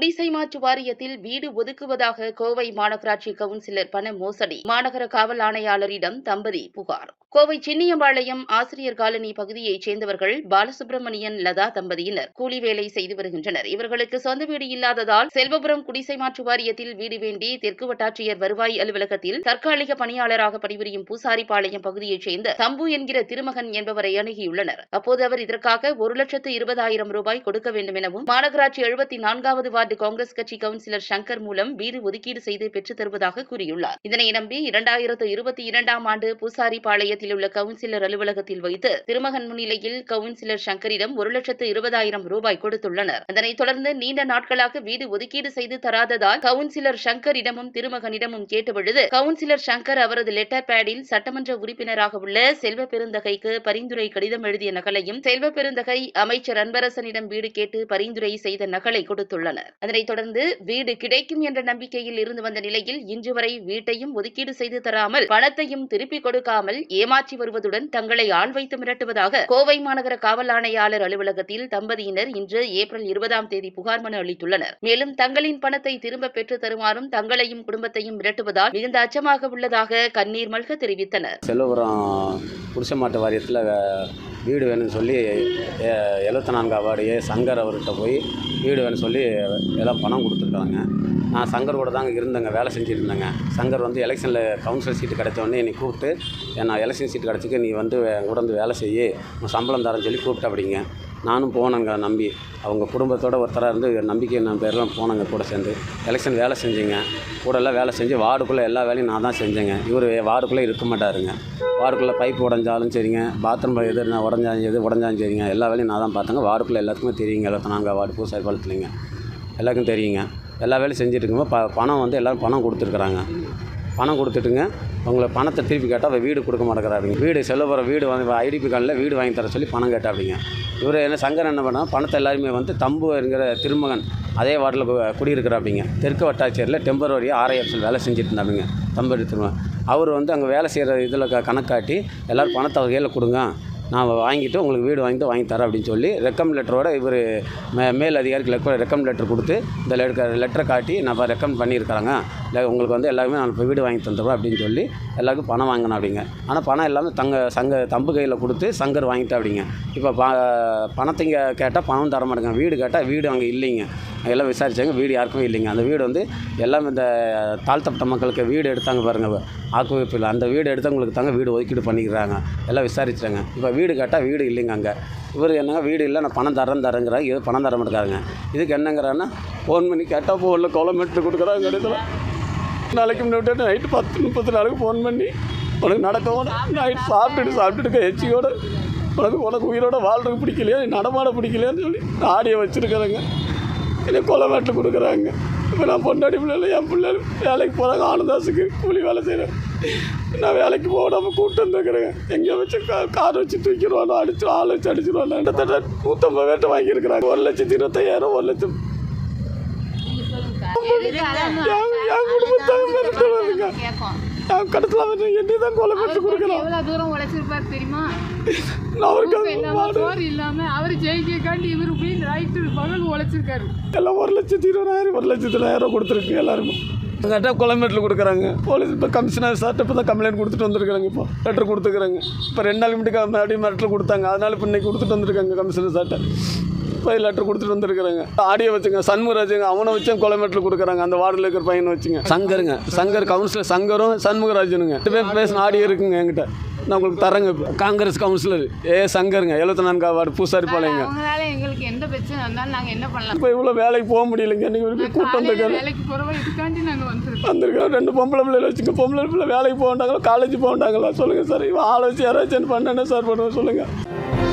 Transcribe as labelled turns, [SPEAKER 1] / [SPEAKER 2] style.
[SPEAKER 1] குடிசை மாற்று வாரியத்தில் வீடு ஒதுக்குவதாக கோவை மாநகராட்சி கவுன்சிலர் பண மோசடி. மாநகர காவல் ஆணையாளரிடம் தம்பதி புகார். கோவை சின்னியம்பாளையம் ஆசிரியர் காலனி பகுதியைச் சேர்ந்தவர்கள் பாலசுப்ரமணியன் லதா தம்பதியினர் கூலி வேலை செய்து வருகின்றனர். இவர்களுக்கு சொந்த வீடு இல்லாததால் செல்வபுரம் குடிசை மாற்று வாரியத்தில் வீடு வேண்டி தெற்கு வட்டாட்சியர் வருவாய் அலுவலகத்தில் தற்காலிக பணியாளராக பணிபுரியும் பூசாரிபாளையம் பகுதியைச் சேர்ந்த தம்பு என்கிற திருமகன் என்பவரை அணுகியுள்ளனர். அப்போது அவர் இதற்காக ஒரு லட்சத்து இருபதாயிரம் ரூபாய் கொடுக்க வேண்டும் எனவும் மாநகராட்சி எழுபத்தி நான்காவது வார்டு காங்கிரஸ் கட்சி கவுன்சிலர் சங்கர் மூலம் வீடு ஒதுக்கீடு செய்து பெற்றுத் தருவதாக கூறியுள்ளார். இதனை நம்பி இரண்டாயிரத்து இருபத்தி இரண்டாம் ஆண்டு மாவட்டத்தில் உள்ள கவுன்சிலர் அலுவலகத்தில் வைத்து திருமகன் முன்னிலையில் கவுன்சிலர் சங்கரிடம் ஒரு லட்சத்து இருபதாயிரம் ரூபாய் கொடுத்துள்ளனர். அதனைத் தொடர்ந்து நீண்ட நாட்களாக வீடு ஒதுக்கீடு செய்து தராததால் கவுன்சிலர் சங்கரிடமும் திருமகனிடமும் கேட்டபொழுது கவுன்சிலர் சங்கர் அவரது லெட்டர் பேடில் சட்டமன்ற உறுப்பினராக உள்ள செல்வ பெருந்தகைக்கு பரிந்துரை கடிதம் எழுதிய நகலையும் செல்வ பெருந்தகை அமைச்சர் அன்பரசனிடம் வீடு கேட்டு பரிந்துரை செய்த நகலை கொடுத்துள்ளனர். அதனைத் தொடர்ந்து வீடு கிடைக்கும் என்ற நம்பிக்கையில் இருந்து வந்த நிலையில் இன்று வரை வீட்டையும் ஒதுக்கீடு செய்து தராமல் பணத்தையும் திருப்பிக் கொடுக்காமல் ஏமாற்றி வருவதுடன் தங்களை ஆள் வைத்து மிரட்டுவதாக கோவை மாநகர காவல் ஆணையாளர் அலுவலகத்தில் தம்பதியினர் இன்று ஏப்ரல் இருபதாம் தேதி புகார் மனு அளித்துள்ளனர். மேலும் தங்களின் பணத்தை திரும்ப பெற்று தருமாறும் தங்களையும் குடும்பத்தையும் மிரட்டுவதால் மிகுந்த அச்சமாக உள்ளதாக கண்ணீர் மல்க தெரிவித்தனர்.
[SPEAKER 2] செல்வபுரம் குடிசை வாரியத்தில் வீடு வேணும்னு சொல்லி எழுபத்தி நான்காம் வார்டு சங்கர் அவர்கிட்ட போய் வீடு வேணும்னு சொல்லி எல்லாம் பணம் கொடுத்துருக்காங்க. நான் சங்கர் கூட தாங்க இருந்தேங்க வேலை செஞ்சுட்டு இருந்தேங்க சங்கர் வந்து எலெக்ஷனில் கவுன்சிலர் சீட்டு கிடைச்சோடனே என்னை கூப்பிட்டு நான் எலெக்ஷன் சீட்டு கிடச்சிக்க நீ வந்து என் கூட வந்து வேலை செய்ய. உன் சம்பளம் தரேன்னு சொல்லி கூப்பிட்டு அப்படிங்க. நானும் போனேங்க நம்பி. அவங்க குடும்பத்தோட ஒருத்தராக இருந்து நம்பிக்கை நான் பேர்லாம் போனேங்க கூட சேர்ந்து. எலெக்ஷன் வேலை செஞ்சேங்க. கூட எல்லாம் வேலை செஞ்சு வார்டுக்குள்ளே எல்லா வேலையும் நான் தான் செஞ்சேங்க. இவர் வார்டுக்குள்ளே இருக்க மாட்டாருங்க. வார்டுக்குள்ளே பைப் உடஞ்சாலும் சரிங்க பாத்ரூம் எது நான் உடஞ்சாலும் எது உடஞ்சாலும் சரிங்க. எல்லா வேலையும் நான் தான் பார்த்தேங்க வார்டுக்குள்ளே எல்லாத்துக்குமே தெரியுங்க இருபத்தி நான்காம் வார்டு பூசாரி பாலத்துலைங்க. எல்லாருக்கும் தெரியுங்க. எல்லா வேலையும் செஞ்சுட்டுருக்கும்போது ப பணம் வந்து எல்லோரும் பணம் கொடுத்துருக்குறாங்க. பணம் கொடுத்துட்டுங்க உங்களை பணத்தை திருப்பி கேட்டால் அவள் வீடு கொடுக்க மாட்டேங்கிறாருங்க. வீடு செல்ல போகிற வீடு வந்து ஐடிபி கார்டில் வீடு வாங்கி தர சொல்லி பணம் கேட்டாப்பிங்க இவர் என்ன சங்கர் என்ன பண்ணால் பணத்தை எல்லாருமே வந்து தம்பு என்கிற திருமகன் அதே வார்டில் குடியிருக்கிறாப்பிங்க தெற்கு வட்டாட்சியரில் டெம்பரவரியாக ஆர்ஐஎஃப்ஸில் வேலை செஞ்சுட்டு இருந்தாப்பிங்க தம்பு திருமகன். அவர் வந்து அங்கே வேலை செய்கிற இதில் க கணக்காட்டி எல்லோரும் பணத்தை கையில் கொடுங்க. நான் வாங்கிட்டு உங்களுக்கு வீடு வாங்கிட்டு வாங்கி தரேன் அப்படின்னு சொல்லி ரெக்கம் லெட்டரோட இவர் மே மேல் அதிகாரிக்கு லெக்க ரெக்கம் லெட்டர் கொடுத்து இந்த லெட்டர் லெட்டரை காட்டி நான் ரெக்கமெண்ட் பண்ணியிருக்கிறாங்க. இல்லை உங்களுக்கு வந்து எல்லாருமே நான் இப்போ வீடு வாங்கி தந்துடுறோம் அப்படின்னு சொல்லி எல்லாருக்கும் பணம் வாங்கினேன் அப்படிங்க ஆனால் பணம் எல்லாமே தங்க சங்க தம்பு கையில் கொடுத்து சங்கர் வாங்கிட்டேன் அப்படிங்க இப்போ ப பணத்தைங்க கேட்டால் பணம் தர மாட்டேங்க. வீடு கேட்டால் வீடு அங்கே இல்லைங்க. எல்லாம் விசாரித்தாங்க வீடு யாருக்குமே இல்லைங்க. அந்த வீடு வந்து எல்லாம் இந்த தாழ்த்தப்பட்ட மக்களுக்கு வீடு எடுத்தாங்க பாருங்கள் ஆக்குவிப்பில் அந்த வீடு எடுத்தவங்களுக்கு தாங்க வீடு ஒதுக்கீடு பண்ணிக்கிறாங்க. எல்லாம் விசாரிச்சாங்க. இப்போ வீடு கேட்டால் வீடு இல்லைங்க அங்கே. இவர் என்னங்க வீடு இல்லை நான் பணம் தரேன் தரேங்கிறாங்க இது பணம் தர மாட்டேங்கிறாங்க இதுக்கு என்னங்கிறாங்கன்னா ஃபோன் பண்ணி கேட்டால் ஃபோனில் கிலோமீட்டர் கொடுக்குறாங்க. இடத்துல நாளைக்கு முன்னாடி நைட்டு பத்து முப்பத்தி நாளுக்கு ஃபோன் பண்ணி உனக்கு நடக்கவும் நைட்டு சாப்பிட்டுட்டு சாப்பிட்டுட்டு எச்சியோட உனக்கு உனக்கு உயிரோட வாழ்றதுக்கு பிடிக்கலையா நடமாட பிடிக்கலையான்னு சொல்லி ஆடியை வச்சுருக்கிறேங்க. என்னை கொலை வேட்டில் கொடுக்குறாங்க. இப்போ நான் பொண்டாடி பிள்ளைல என் பிள்ளை வேலைக்கு போகிறாங்க ஆனந்தாஸுக்கு கூலி வேலை செய்கிறேன் நான் வேலைக்கு போடாமல் கூப்பிட்டு வந்துருக்குறேங்க எங்கேயோ வச்சு கா கார் வச்சு தூக்கிடுவானோ அடிச்சு ஆள் வச்சு அடிச்சிடுவானோ கிட்டத்தட்ட நூற்றம்பது பேர்ட்ட வாங்கியிருக்கிறாங்க. ஒரு லட்சத்தி இருபத்தையாயிரம் ஒரு லட்சம். என். என் கடத்தில் வந்து என்னை தான் கொலை பண்ணி கொடுக்குறான்
[SPEAKER 3] எவ்வளவு தூரம் உழைச்சிருப்பாரு தெரியுமா?
[SPEAKER 2] நான் அவருக்கு
[SPEAKER 3] இல்லாம அவர் ஜெயிக்காண்டி இவர் போய் நைட்டு பகல் உழைச்சிருக்காரு.
[SPEAKER 2] எல்லாம் ஒரு லட்சத்தி இருபதாயிரம் ஒரு லட்சத்தி இருபதாயிரம் கொடுத்துருக்கு எல்லாருமே கேட்டால் கிலோமீட்டரில் கொடுக்குறாங்க. போலீஸ் இப்போ கமிஷனர் சார்ட்ட இப்போ தான் கம்ப்ளைண்ட் கொடுத்துட்டு வந்திருக்காங்க இப்போ. லெட்டர் கொடுத்துருக்காங்க இப்போ ரெண்டு நாள் முன்னாடி மறுபடியும் மிரட்டில் கொடுத்தாங்க. அதனால இப்போ கொடுத்துட்டு வந்திருக்காங்க கமிஷனர் சார்ட்ட. இப்போ லெட்டர் கொடுத்துட்டு வந்திருக்காங்க ஆடியோ வச்சுங்க சண்முகராஜுங்க அவனை வச்சு கிலோமீட்டர் கொடுக்குறாங்க. அந்த வார்டில் இருக்கிற பையனை வச்சுங்க. சங்கருங்க சங்கர் கவுன்சிலர் சங்கரும் சண்முகராஜனுங்க ரெண்டு பேர் பேசின ஆடியோ இருக்குங்க என்கிட்ட. நான் உங்களுக்கு தரேங்க காங்கிரஸ் கவுன்சிலர் ஏ சங்கருங்க எழுபத்தி நான்காம் வார்டு பூசாரிப்பாளையங்க
[SPEAKER 3] எங்களுக்கு எந்த பிரச்சனை வந்தாலும் நாங்க என்ன பண்ணலாம்?
[SPEAKER 2] இப்போ இவ்வளோ வேலைக்கு போக முடியலைங்க. வரைக்கும் கூட்டம் வந்திருக்கோம். ரெண்டு பொம்பளை பிள்ளைல வச்சுக்க பொம்பளை பிள்ளை வேலைக்கு போக வேண்டாங்களா காலேஜ் போக வேண்டாங்களா சொல்லுங்கள் சார் இவன் ஆளை வச்சு யாராச்சும் பண்ணேன்னு சார் பண்ணுவேன் சொல்லுங்கள்